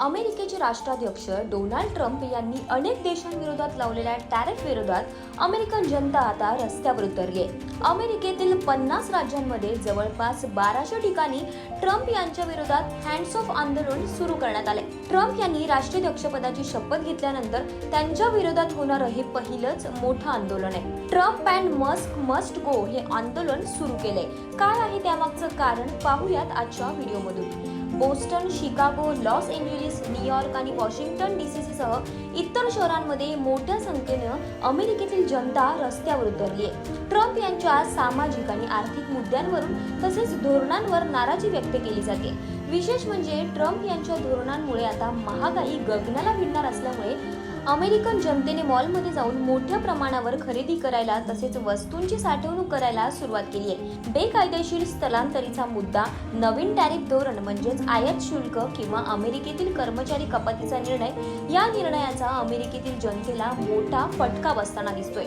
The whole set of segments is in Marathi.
अमेरिकेचे राष्ट्राध्यक्ष डोनाल्ड ट्रम्प यांनी अनेक देशांविरोधात लावलेल्या टॅरिफ विरोधात अमेरिकन जनता आता रस्त्यावर उतरली अमेरिकेतील पन्नास राज्यांमध्ये जवळपास बाराशे ठिकाणी ट्रम्प यांच्या विरोधात हँड्स ऑफ आंदोलन सुरू करण्यात आले. ट्रम्प यांनी राष्ट्राध्यक्षपदाची शपथ घेतल्यानंतर त्यांच्या विरोधात होणारं हे पहिलंच मोठं आंदोलन आहे. Trump and Musk must go हे आंदोलन सुरू केले काय आहे त्यामागचं कारण पाहूयात आजच्या व्हिडिओमधून. Boston Chicago Los Angeles New York आणि वॉशिंग्टन डीसीसी सीसह इतर शहरांमध्ये मोठ्या संख्येनं अमेरिकेतील जनता रस्त्यावर उतरली आहे ट्रम्प यांच्या सामाजिक आणि आर्थिक मुद्द्यांवरून तसेच धोरणांवर नाराजी व्यक्त केली जाते. विशेष म्हणजे ट्रम्प यांच्या धोरणांमुळे आता महागाई गगनाला भिडणार असल्यामुळे अमेरिकन जनतेने मॉलमध्ये जाऊन मोठ्या प्रमाणावर खरेदी करायला तसेच वस्तूंची साठवणूक करायला सुरुवात केली आहे. बेकायदेशीर स्थलांतरीचा मुद्दा नवीन टॅरिफ धोरण म्हणजेच आयात शुल्क किंवा अमेरिकेतील कर्मचारी कपातीचा निर्णय या निर्णयाचा अमेरिकेतील जनतेला मोठा फटका बसताना दिसतोय.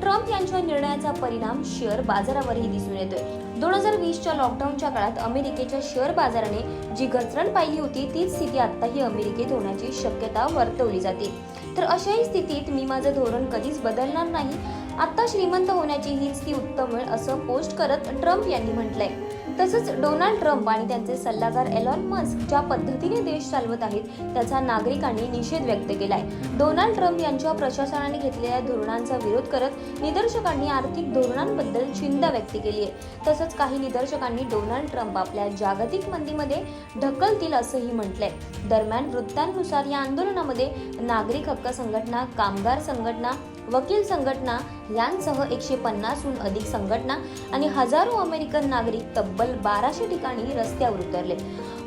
ट्रम्प यांच्या निर्णयाचा परिणाम शेअर बाजारावरही दिसून येतोय. दोन हजार वीसच्या लॉकडाऊनच्या काळात अमेरिकेच्या शेअर बाजाराने जी घसरण पाहिली होती तीच स्थिती आताही अमेरिकेत होण्याची शक्यता वर्तवली जाते. तर अशाही स्थितीत मी माझं धोरण कधीच बदलणार नाही. आत्ता श्रीमंत होण्याची हीच ती उत्तम वेळ असं पोस्ट करत ट्रम्प यांनी म्हटलंय. तसंच डोनाल्ड ट्रम्प आणि त्यांचे सल्लागार एलॉन मस्क ज्या पद्धतीने देश चालवत आहेत त्याचा नागरिकांनी निषेध व्यक्त केलाय. डोनाल्ड ट्रम्प यांच्या प्रशासनाने घेतलेल्या धोरणांचा विरोध करत निदर्शकांनी आर्थिक धोरणांबद्दल चिंता व्यक्त केली आहे. तसंच काही निदर्शकांनी डोनाल्ड ट्रम्प आपल्या जागतिक मंदीमध्ये ढकलतील असंही म्हटलंय. दरम्यान वृत्तांनुसार या आंदोलनामध्ये नागरिक हक्क संघटना कामगार संघटना वकील संघटना यांसह एकशे पन्नासहून अधिक संघटना आणि हजारो अमेरिकन नागरिक तब्बल बाराशे ठिकाणी रस्त्यावर उतरले.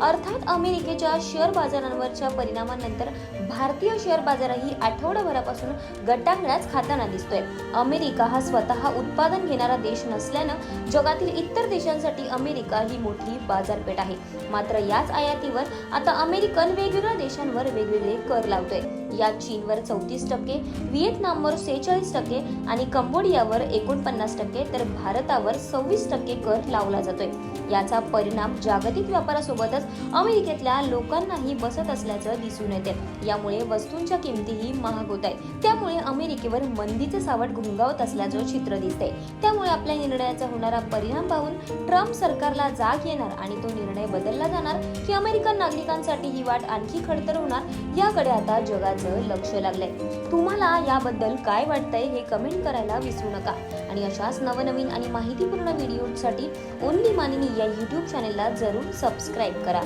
अर्थात अमेरिकेच्या शेअर बाजारांवरच्या परिणामानंतर भारतीय शेअर बाजारही आठवडाभरापासून गटांगळाच खाताना दिसतोय. अमेरिका हा स्वतः उत्पादन घेणारा देश नसल्यानं जगातील इतर देशांसाठी अमेरिका ही मोठी बाजारपेठ आहे. मात्र याच आयातीवर आता अमेरिकन वेगवेगळ्या देशांवर वेगवेगळे कर लावतोय. यात चीनवर चौतीस टक्के व्हिएतनामवर सेहेचाळीस टक्के आणि कंबोडियावर एकोणपन्नास टक्के तर भारतावर सव्वीस टक्के कर लावला जातोय. याचा परिणाम जागतिक व्यापारासोबतच अमेरिकेतल्या लोकांनाही बसत असल्याचं दिसून येते यामुळे वस्तूंच्या किमतीही महाग होत आहेत. त्यामुळे अमेरिकेवर मंदीचे सावट घुंगावत असल्याचं चित्र दिसतंय. त्यामुळे आपल्या निर्णयाचा होणारा परिणाम पाहून ट्रम्प सरकारला जाग येणार आणि तो निर्णय बदलला जाणार की अमेरिकन नागरिकांसाठी ही वाट आणखी खडतर होणार याकडे आता जगात लोकांचं लक्ष लागलंय. तुम्हाला याबद्दल काय वाटतंय हे कमेंट करायला विसरू नका. आणि अशाच नवनवीन आणि माहितीपूर्ण व्हिडिओसाठी ओनली मानिनी या यूट्यूब चॅनेलला जरूर सबस्क्राईब करा.